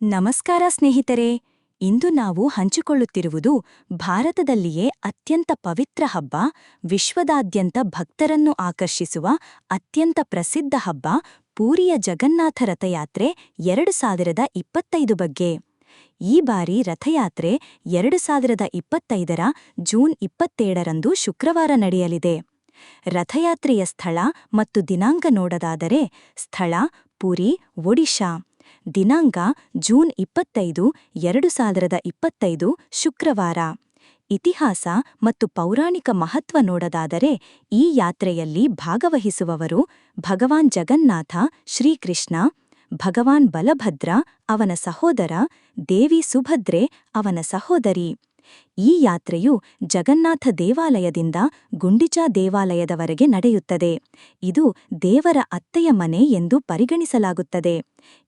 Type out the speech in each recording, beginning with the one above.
ನಮಸ್ಕಾರ ಸ್ನೇಹಿತರೆ, ಇಂದು ನಾವು ಹಂಚಿಕೊಳ್ಳುತ್ತಿರುವುದು ಭಾರತದಲ್ಲಿಯೇ ಅತ್ಯಂತ ಪವಿತ್ರ ಹಬ್ಬ, ವಿಶ್ವದಾದ್ಯಂತ ಭಕ್ತರನ್ನು ಆಕರ್ಷಿಸುವ ಅತ್ಯಂತ ಪ್ರಸಿದ್ಧ ಹಬ್ಬ, ಪೂರಿಯ ಜಗನ್ನಾಥ ರಥಯಾತ್ರೆ ಎರಡು ಸಾವಿರದ ಇಪ್ಪತ್ತೈದು ಬಗ್ಗೆ. ಈ ಬಾರಿ ರಥಯಾತ್ರೆ ಎರಡು ಸಾವಿರದ ಇಪ್ಪತ್ತೈದರ ಜೂನ್ ಇಪ್ಪತ್ತೇಳರಂದು ಶುಕ್ರವಾರ ನಡೆಯಲಿದೆ. ರಥಯಾತ್ರೆಯ ಸ್ಥಳ ಮತ್ತು ದಿನಾಂಕ ನೋಡದಾದರೆ ಸ್ಥಳ ಪುರಿ, ಒಡಿಶಾ. ದಿನಾಂಕ ಜೂನ್ ಇಪ್ಪತ್ತೈದು, ಎರಡು ಸಾವಿರದ ಇಪ್ಪತ್ತೈದು, ಶುಕ್ರವಾರ. ಇತಿಹಾಸ ಮತ್ತು ಪೌರಾಣಿಕ ಮಹತ್ವ ನೋಡದಾದರೆ ಈ ಯಾತ್ರೆಯಲ್ಲಿ ಭಾಗವಹಿಸುವವರು ಭಗವಾನ್ ಜಗನ್ನಾಥ ಶ್ರೀಕೃಷ್ಣ, ಭಗವಾನ್ ಬಲಭದ್ರ ಅವನ ಸಹೋದರ ದೇವಿ ಸುಭದ್ರೆ ಅವನ ಸಹೋದರಿ. ಈ ಯಾತ್ರೆಯು ಜಗನ್ನಾಥ ದೇವಾಲಯದಿಂದ ಗುಂಡಿಚಾ ದೇವಾಲಯದವರೆಗೆ ನಡೆಯುತ್ತದೆ. ಇದು ದೇವರ ಅತ್ತೆಯ ಮನೆ ಎಂದು ಪರಿಗಣಿಸಲಾಗುತ್ತದೆ.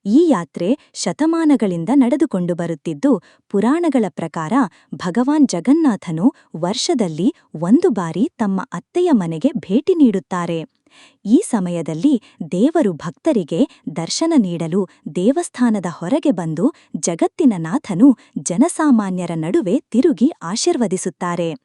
ಈ ಯಾತ್ರೆ ಶತಮಾನಗಳಿಂದ ನಡೆದುಕೊಂಡು ಬರುತ್ತಿದ್ದು, ಪುರಾಣಗಳ ಪ್ರಕಾರ ಭಗವಾನ್ ಜಗನ್ನಾಥನು ವರ್ಷದಲ್ಲಿ ಒಂದು ಬಾರಿ ತಮ್ಮ ಅತ್ತೆಯ ಮನೆಗೆ ಭೇಟಿ ನೀಡುತ್ತಾರೆ. ಈ ಸಮಯದಲ್ಲಿ ದೇವರು ಭಕ್ತರಿಗೆ ದರ್ಶನ ನೀಡಲು ದೇವಸ್ಥಾನದ ಹೊರಗೆ ಬಂದು ಜಗತ್ತಿನ ನಾಥನು ಜನಸಾಮಾನ್ಯರ ನಡುವೆ ತಿರುಗಿ ಆಶೀರ್ವದಿಸುತ್ತಾರೆ.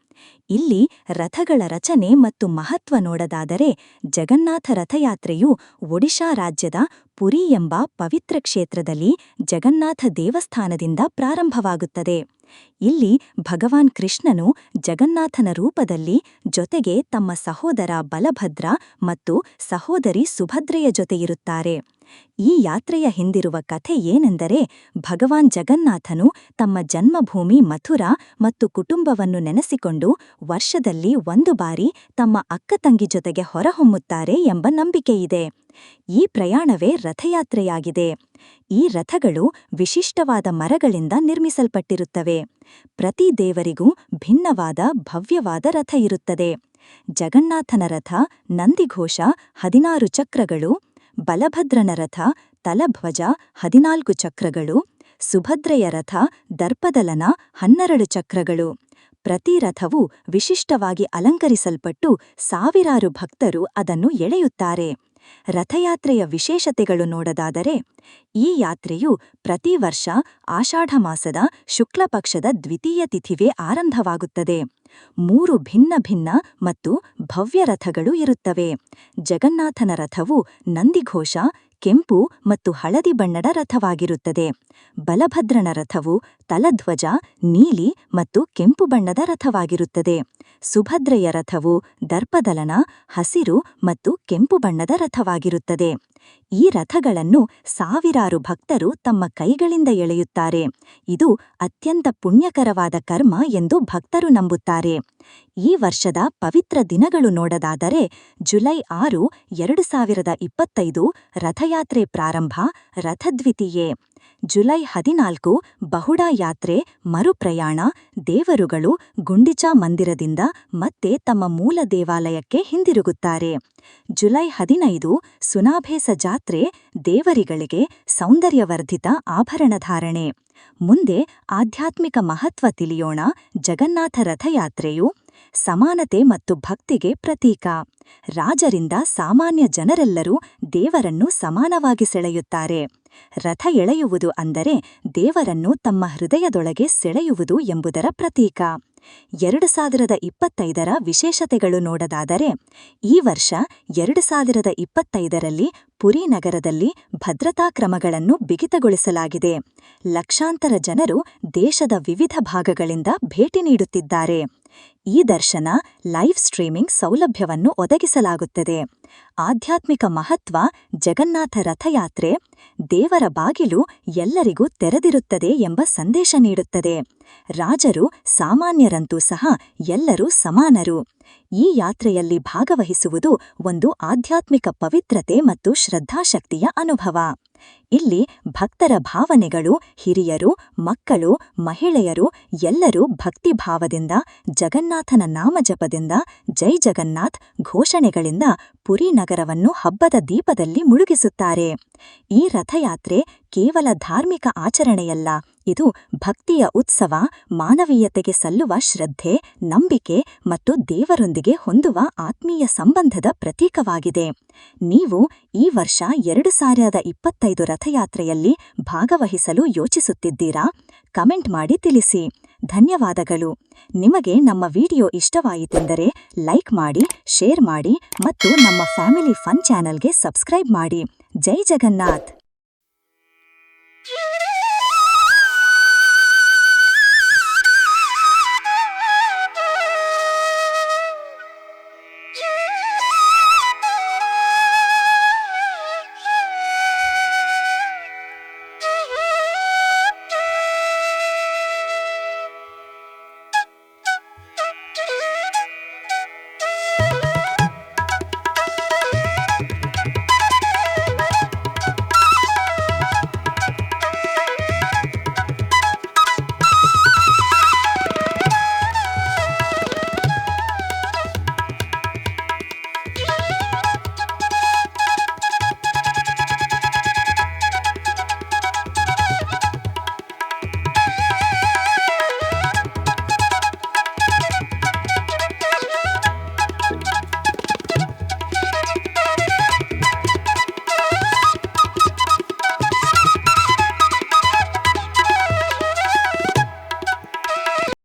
ಇಲ್ಲಿ ರಥಗಳ ರಚನೆ ಮತ್ತು ಮಹತ್ವ ನೋಡದಾದರೆ ಜಗನ್ನಾಥ ರಥಯಾತ್ರೆಯು ಒಡಿಶಾ ರಾಜ್ಯದ ಪುರಿ ಎಂಬ ಪವಿತ್ರ ಕ್ಷೇತ್ರದಲ್ಲಿ ಜಗನ್ನಾಥ ದೇವಸ್ಥಾನದಿಂದ ಪ್ರಾರಂಭವಾಗುತ್ತದೆ. ಇಲ್ಲಿ ಭಗವಾನ್ ಕೃಷ್ಣನು ಜಗನ್ನಾಥನ ರೂಪದಲ್ಲಿ ಜೊತೆಗೆ ತಮ್ಮ ಸಹೋದರ ಬಲಭದ್ರ ಮತ್ತು ಸಹೋದರಿ ಸುಭದ್ರೆಯ ಜೊತೆಯಿರುತ್ತಾರೆ. ಈ ಯಾತ್ರೆಯ ಹಿಂದಿರುವ ಕಥೆ ಏನೆಂದರೆ ಭಗವಾನ್ ಜಗನ್ನಾಥನು ತಮ್ಮ ಜನ್ಮಭೂಮಿ ಮಥುರಾ ಮತ್ತು ಕುಟುಂಬವನ್ನು ನೆನೆಸಿಕೊಂಡು ವರ್ಷದಲ್ಲಿ ಒಂದು ಬಾರಿ ತಮ್ಮ ಅಕ್ಕತಂಗಿ ಜೊತೆಗೆ ಹೊರಹೊಮ್ಮುತ್ತಾರೆ ಎಂಬ ನಂಬಿಕೆಯಿದೆ. ಈ ಪ್ರಯಾಣವೇ ರಥಯಾತ್ರೆಯಾಗಿದೆ. ಈ ರಥಗಳು ವಿಶಿಷ್ಟವಾದ ಮರಗಳಿಂದ ನಿರ್ಮಿಸಲ್ಪಟ್ಟಿರುತ್ತವೆ. ಪ್ರತಿ ದೇವರಿಗೂ ಭಿನ್ನವಾದ ಭವ್ಯವಾದ ರಥ ಇರುತ್ತದೆ. ಜಗನ್ನಾಥನ ರಥ ನಂದಿಘೋಷ ಹದಿನಾರು ಚಕ್ರಗಳು ಬಲಭದ್ರನ ರಥ, ತಲಧ್ವಜ, ಹದಿನಾಲ್ಕು ಚಕ್ರಗಳು, ಸುಭದ್ರೆಯ ರಥ, ದರ್ಪದಲನ, ಹನ್ನೆರಡು ಚಕ್ರಗಳು. ಪ್ರತಿ ರಥವು ವಿಶಿಷ್ಟವಾಗಿ ಅಲಂಕರಿಸಲ್ಪಟ್ಟು ಸಾವಿರಾರು ಭಕ್ತರು ಅದನ್ನು ಎಳೆಯುತ್ತಾರೆ. ರಥಯಾತ್ರೆಯ ವಿಶೇಷತೆಗಳು ನೋಡದಾದರೆ, ಈ ಯಾತ್ರೆಯು ಪ್ರತಿ ವರ್ಷ ಆಷಾಢ ಮಾಸದ ಶುಕ್ಲಪಕ್ಷದ ದ್ವಿತೀಯ ತಿಥಿವೇ ಆರಂಭವಾಗುತ್ತದೆ. ಮೂರು ಭಿನ್ನ ಭಿನ್ನ ಮತ್ತು ಭವ್ಯ ರಥಗಳು ಇರುತ್ತವೆ. ಜಗನ್ನಾಥನ ರಥವು ನಂದಿಘೋಷ, ಕೆಂಪು ಮತ್ತು ಹಳದಿ ಬಣ್ಣದ ರಥವಾಗಿರುತ್ತದೆ. ಬಲಭದ್ರನ ರಥವು ತಲಧ್ವಜ, ನೀಲಿ ಮತ್ತು ಕೆಂಪು ಬಣ್ಣದ ರಥವಾಗಿರುತ್ತದೆ. ಸುಭದ್ರೆಯ ರಥವು ದರ್ಪದಲನ, ಹಸಿರು ಮತ್ತು ಕೆಂಪು ಬಣ್ಣದ ರಥವಾಗಿರುತ್ತದೆ. ಈ ರಥಗಳನ್ನು ಸಾವಿರಾರು ಭಕ್ತರು ತಮ್ಮ ಕೈಗಳಿಂದ ಎಳೆಯುತ್ತಾರೆ. ಇದು ಅತ್ಯಂತ ಪುಣ್ಯಕರವಾದ ಕರ್ಮ ಎಂದು ಭಕ್ತರು ನಂಬುತ್ತಾರೆ. ಈ ವರ್ಷದ ಪವಿತ್ರ ದಿನಗಳು ನೋಡದಾದರೆ ಜುಲೈ ಆರು, ಎರಡು ಸಾವಿರದ ಇಪ್ಪತ್ತೈದು ರಥಯಾತ್ರೆ ಪ್ರಾರಂಭ, ರಥದ್ವಿತೀಯೆ. ಜುಲೈ ಹದಿನಾಲ್ಕು ಬಹುಡಾ ಯಾತ್ರೆ, ಮರುಪ್ರಯಾಣ, ದೇವರುಗಳು ಗುಂಡಿಚಾ ಮಂದಿರದಿಂದ ಮತ್ತೆ ತಮ್ಮ ಮೂಲ ದೇವಾಲಯಕ್ಕೆ ಹಿಂದಿರುಗುತ್ತಾರೆ. ಜುಲೈ ಹದಿನೈದು ಸುನಾಭೇಸ ಜಾತ್ರೆ, ದೇವರಿಗಳಿಗೆ ಸೌಂದರ್ಯವರ್ಧಿತ ಆಭರಣಧಾರಣೆ ಮುಂದೆ ಆಧ್ಯಾತ್ಮಿಕ ಮಹತ್ವ ತಿಳಿಯೋಣ, ಜಗನ್ನಾಥ ರಥಯಾತ್ರೆಯು ಸಮಾನತೆ ಮತ್ತು ಭಕ್ತಿಗೆ ಪ್ರತೀಕ. ರಾಜರಿಂದ ಸಾಮಾನ್ಯ ಜನರೆಲ್ಲರೂ ದೇವರನ್ನು ಸಮಾನವಾಗಿ ಸೆಳೆಯುತ್ತಾರೆ. ರಥ ಎಳೆಯುವುದು ಅಂದರೆ ದೇವರನ್ನು ತಮ್ಮ ಹೃದಯದೊಳಗೆ ಸೆಳೆಯುವುದು ಎಂಬುದರ ಪ್ರತೀಕ. ಎರಡು ಸಾವಿರದ ಇಪ್ಪತ್ತೈದರ ವಿಶೇಷತೆಗಳು ನೋಡದಾದರೆ, ಈ ವರ್ಷ ಎರಡು ಸಾವಿರದ ಇಪ್ಪತ್ತೈದರಲ್ಲಿ ಪುರಿ ನಗರದಲ್ಲಿ ಭದ್ರತಾ ಕ್ರಮಗಳನ್ನು ಬಿಗಿತಗೊಳಿಸಲಾಗಿದೆ. ಲಕ್ಷಾಂತರ ಜನರು ದೇಶದ ವಿವಿಧ ಭಾಗಗಳಿಂದ ಭೇಟಿ ನೀಡುತ್ತಿದ್ದಾರೆ. ಈ ದರ್ಶನ ಲೈವ್ ಸ್ಟ್ರೀಮಿಂಗ್ ಸೌಲಭ್ಯವನ್ನು ಒದಗಿಸಲಾಗುತ್ತದೆ. ಆಧ್ಯಾತ್ಮಿಕ ಮಹತ್ವ, ಜಗನ್ನಾಥ ರಥಯಾತ್ರೆ, ದೇವರ ಬಾಗಿಲು ಎಲ್ಲರಿಗೂ ತೆರೆದಿರುತ್ತದೆ ಎಂಬ ಸಂದೇಶ ನೀಡುತ್ತದೆ. ರಾಜರು ಸಾಮಾನ್ಯರಂತೂ ಸಹ ಎಲ್ಲರೂ ಸಮಾನರು. ಈ ಯಾತ್ರೆಯಲ್ಲಿ ಭಾಗವಹಿಸುವುದು ಒಂದು ಆಧ್ಯಾತ್ಮಿಕ ಪವಿತ್ರತೆ ಮತ್ತು ಶ್ರದ್ಧಾಶಕ್ತಿಯ ಅನುಭವ. ಇಲ್ಲಿ ಭಕ್ತರ ಭಾವನೆಗಳು ಹಿರಿಯರು, ಮಕ್ಕಳು, ಮಹಿಳೆಯರು ಎಲ್ಲರೂ ಭಕ್ತಿಭಾವದಿಂದ, ಜಗನ್ನಾಥನ ನಾಮಜಪದಿಂದ, ಜೈ ಜಗನ್ನಾಥ್ ಘೋಷಣೆಗಳಿಂದ ಪುರಿ ನಗರವನ್ನು ಹಬ್ಬದ ದೀಪದಲ್ಲಿ ಮುಳುಗಿಸುತ್ತಾರೆ. ಈ ರಥಯಾತ್ರೆ ಕೇವಲ ಧಾರ್ಮಿಕ ಆಚರಣೆಯಲ್ಲ ಇದು ಭಕ್ತಿಯ ಉತ್ಸವ, ಮಾನವೀಯತೆಗೆ ಸಲ್ಲುವ ಶ್ರದ್ಧೆ, ನಂಬಿಕೆ ಮತ್ತು ದೇವರೊಂದಿಗೆ ಹೊಂದುವ ಆತ್ಮೀಯ ಸಂಬಂಧದ ಪ್ರತೀಕವಾಗಿದೆ. ನೀವು ಈ ವರ್ಷ ಎರಡು ಸಾವಿರದ ಇಪ್ಪತ್ತೈದು ರಥಯಾತ್ರೆಯಲ್ಲಿ ಭಾಗವಹಿಸಲು ಯೋಚಿಸುತ್ತಿದ್ದೀರಾ? ಕಮೆಂಟ್ ಮಾಡಿ ತಿಳಿಸಿ. ಧನ್ಯವಾದಗಳು. ನಿಮಗೆ ನಮ್ಮ ವಿಡಿಯೋ ಇಷ್ಟವಾಯಿತೆಂದರೆ ಲೈಕ್ ಮಾಡಿ, ಶೇರ್ ಮಾಡಿ ಮತ್ತು ನಮ್ಮ ಫ್ಯಾಮಿಲಿ ಫನ್ ಚಾನೆಲ್ಗೆ ಸಬ್ಸ್ಕ್ರೈಬ್ ಮಾಡಿ. ಜೈ ಜಗನ್ನಾಥ್!